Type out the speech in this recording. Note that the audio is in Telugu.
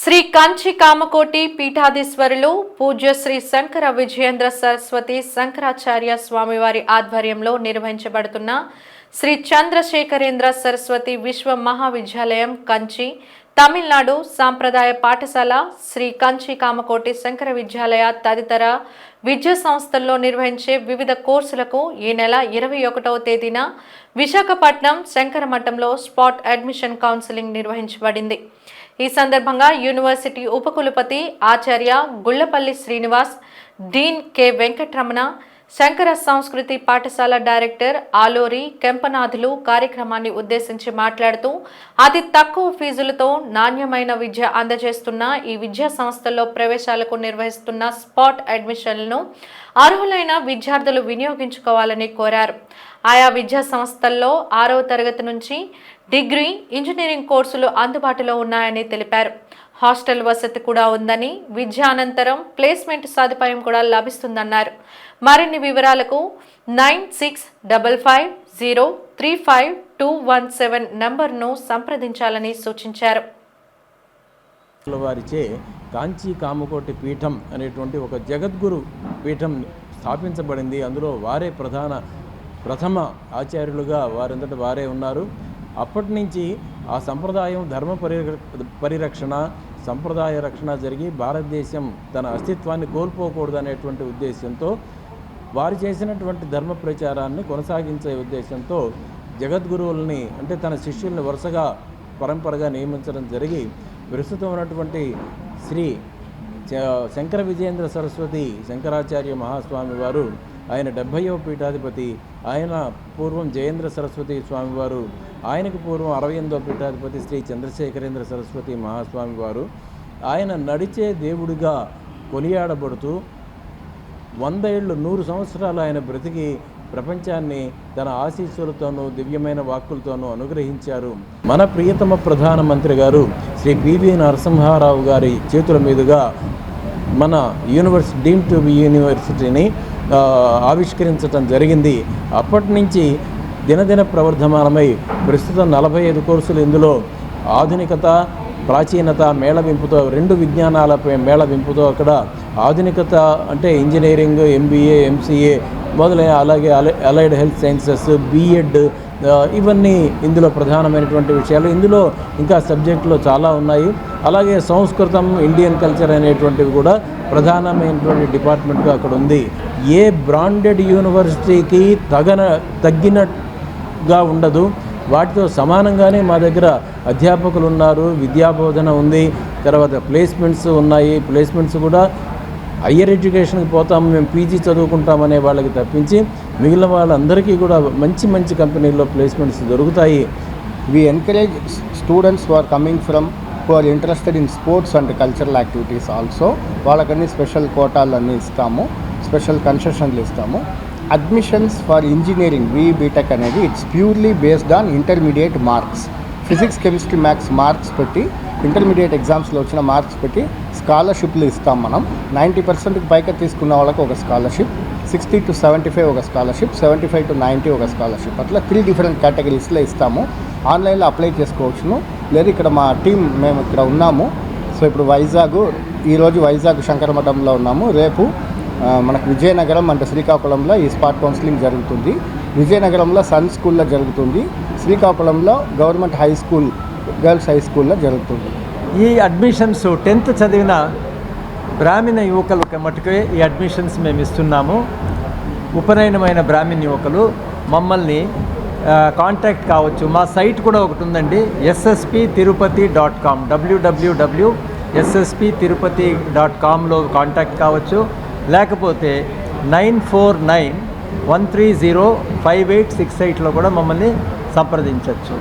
శ్రీ కంచి కామకోటి పీఠాధీశ్వరులు పూజ్య శ్రీ శంకర విజయేంద్ర సరస్వతి శంకరాచార్య స్వామివారి ఆధ్వర్యంలో నిర్వహించబడుతున్న శ్రీ చంద్రశేఖరేంద్ర సరస్వతి విశ్వ మహావిద్యాలయం కంచి తమిళనాడు సాంప్రదాయ పాఠశాల శ్రీ కంచి కామకోటి శంకర విద్యాలయ తదితర విద్యా సంస్థల్లో నిర్వహించే వివిధ కోర్సులకు ఈ నెల ఇరవై ఒకటవ తేదీన విశాఖపట్నం శంకర మఠంలో స్పాట్ అడ్మిషన్ కౌన్సిలింగ్ నిర్వహించబడింది. ఈ సందర్భంగా యూనివర్సిటీ ఉపకులపతి ఆచార్య Gullapalli Srinivas dean K Venkataramana Shankara Sanskriti Pathashala director ఆలోరి కెంపనాథులు కార్యక్రమాన్ని ఉద్దేశించి మాట్లాడుతూ అతి తక్కువ ఫీజులతో నాణ్యమైన విద్య అందజేస్తున్న ఈ విద్యా సంస్థల్లో ప్రవేశాలకు నిర్వహిస్తున్న స్పాట్ అడ్మిషన్లను అర్హులైన విద్యార్థులు వినియోగించుకోవాలని కోరారు. ఆయా విద్యా సంస్థల్లో ఆరవ తరగతి నుంచి డిగ్రీ ఇంజనీరింగ్ కోర్సులు అందుబాటులో ఉన్నాయని తెలిపారు. హాస్టల్ వసతి కూడా ఉందని విద్యానంతరం ప్లేస్మెంట్ సదుపాయం కూడా లభిస్తుందన్నారు. మరిన్ని వివరాలకు nine six double five zero three five two one seven నంబర్ను సంప్రదించాలని సూచించారు. వారిచే కాంచీ కామకోటి పీఠం అనేటువంటి ఒక జగద్గురు పీఠం స్థాపించబడింది. అందులో వారే ప్రధాన ప్రథమ ఆచార్యులుగా వారంతట వారే ఉన్నారు. అప్పటి నుంచి ఆ సంప్రదాయం ధర్మ పరిర పరిరక్షణ సంప్రదాయ రక్షణ జరిగి భారతదేశం తన అస్తిత్వాన్ని కోల్పోకూడదు అనేటువంటి ఉద్దేశంతో వారు చేసినటువంటి ధర్మ ప్రచారాన్ని కొనసాగించే ఉద్దేశంతో జగద్గురువుల్ని అంటే తన శిష్యుల్ని వరుసగా పరంపరగా నియమించడం జరిగి ప్రస్తుతం ఉన్నటువంటి శ్రీ శంకర విజయేంద్ర సరస్వతి శంకరాచార్య మహాస్వామి వారు ఆయన డెబ్భైవ పీఠాధిపతి ఆయన పూర్వం జయేంద్ర సరస్వతి స్వామివారు ఆయనకు పూర్వం అరవై ఎనిమిదో పీఠాధిపతి శ్రీ చంద్రశేఖరేంద్ర సరస్వతి మహాస్వామి వారు. ఆయన నడిచే దేవుడిగా కొనియాడబడుతూ వంద ఏళ్ళు నూరు సంవత్సరాలు ఆయన బ్రతికి ప్రపంచాన్ని తన ఆశీస్సులతోనూ దివ్యమైన వాక్కులతోనూ అనుగ్రహించారు. మన ప్రియతమ ప్రధానమంత్రి గారు శ్రీ పివి నరసింహారావు గారి చేతుల మీదుగా మన యూనివర్సిటీ డీమ్ టు బి యూనివర్సిటీని ఆవిష్కరించడం ఆవిష్కరించటం జరిగింది. అప్పటి నుంచి దినదిన ప్రవర్ధమానమై ప్రస్తుతం నలభై ఐదు కోర్సులు ఇందులో ఆధునికత ప్రాచీనత మేళవింపుతో రెండు విజ్ఞానాలపై మేళవింపుతో అక్కడ ఆధునికత అంటే ఇంజనీరింగ్ ఎంబీఏ ఎంసీఏ మొదలైన అలాగే అలై అలైడ్ హెల్త్ సైన్సెస్ బీఎడ్ ఇవన్నీ ఇందులో ప్రధానమైనటువంటి విషయాలు. ఇందులో ఇంకా సబ్జెక్టులు చాలా ఉన్నాయి. అలాగే సంస్కృతం ఇండియన్ కల్చర్ అనేటువంటివి కూడా ప్రధానమైనటువంటి డిపార్ట్మెంట్గా అక్కడ ఉంది. ఏ బ్రాండెడ్ యూనివర్సిటీకి తగన తగ్గినగా ఉండదు. వాటితో సమానంగానే మా దగ్గర అధ్యాపకులు ఉన్నారు విద్యాబోధన ఉంది తర్వాత ప్లేస్మెంట్స్ ఉన్నాయి. ప్లేస్మెంట్స్ కూడా హయ్యర్ ఎడ్యుకేషన్కి పోతాం మేము పీజీ చదువుకుంటామనే వాళ్ళకి తప్పించి మిగిలిన వాళ్ళందరికీ కూడా మంచి మంచి కంపెనీల్లో ప్లేస్మెంట్స్ దొరుకుతాయి. We encourage students are coming from who are interested in sports and cultural activities also వాళ్ళకన్నీ special కోటాలు అన్నీ ఇస్తాము. స్పెషల్ కన్సెషన్లు ఇస్తాము అడ్మిషన్స్ ఫర్ ఇంజనీరింగ్ బీబీటెక్ అనేది it's purely based on intermediate marks physics chemistry maths marks పెట్టి ఇంటర్మీడియట్ ఎగ్జామ్స్లో వచ్చిన మార్క్స్ పెట్టి స్కాలర్షిప్లు ఇస్తాం మనం. నైంటీ పర్సెంట్కి పైగా తీసుకున్న వాళ్ళకి ఒక scholarship sixty to seventy five ఒక scholarship seventy five to ninety ఒక స్కాలర్షిప్. అట్లా త్రీ డిఫరెంట్ కేటగిరీస్లో ఇస్తాము. ఆన్లైన్లో అప్లై చేసుకోవచ్చును. లేదు ఇక్కడ మా టీం మేము ఇక్కడ ఉన్నాము. సో ఇప్పుడు వైజాగ్ ఈరోజు వైజాగ్ శంకరమఠంలో ఉన్నాము. రేపు మనకు విజయనగరం అంటే శ్రీకాకుళంలో ఈ స్పాట్ కౌన్సిలింగ్ జరుగుతుంది. విజయనగరంలో సన్ స్కూల్లో జరుగుతుంది. శ్రీకాకుళంలో government high school girls high స్కూల్లో జరుగుతుంది. ఈ అడ్మిషన్స్ టెన్త్ చదివిన బ్రాహ్మణ యువకులకు మటుకే ఈ అడ్మిషన్స్ మేము ఇస్తున్నాము. ఉపనయనమైన బ్రాహ్మణ యువకులు మమ్మల్ని కాంటాక్ట్ కావచ్చు. మా సైట్ కూడా ఒకటి ఉందండి SSP Tirupati dot com WWW SSP Tirupati dot కామ్లో contact కావచ్చు. లేకపోతే nine four nine one three zero five eight six ఎయిట్లో కూడా మమ్మల్ని సంప్రదించవచ్చు.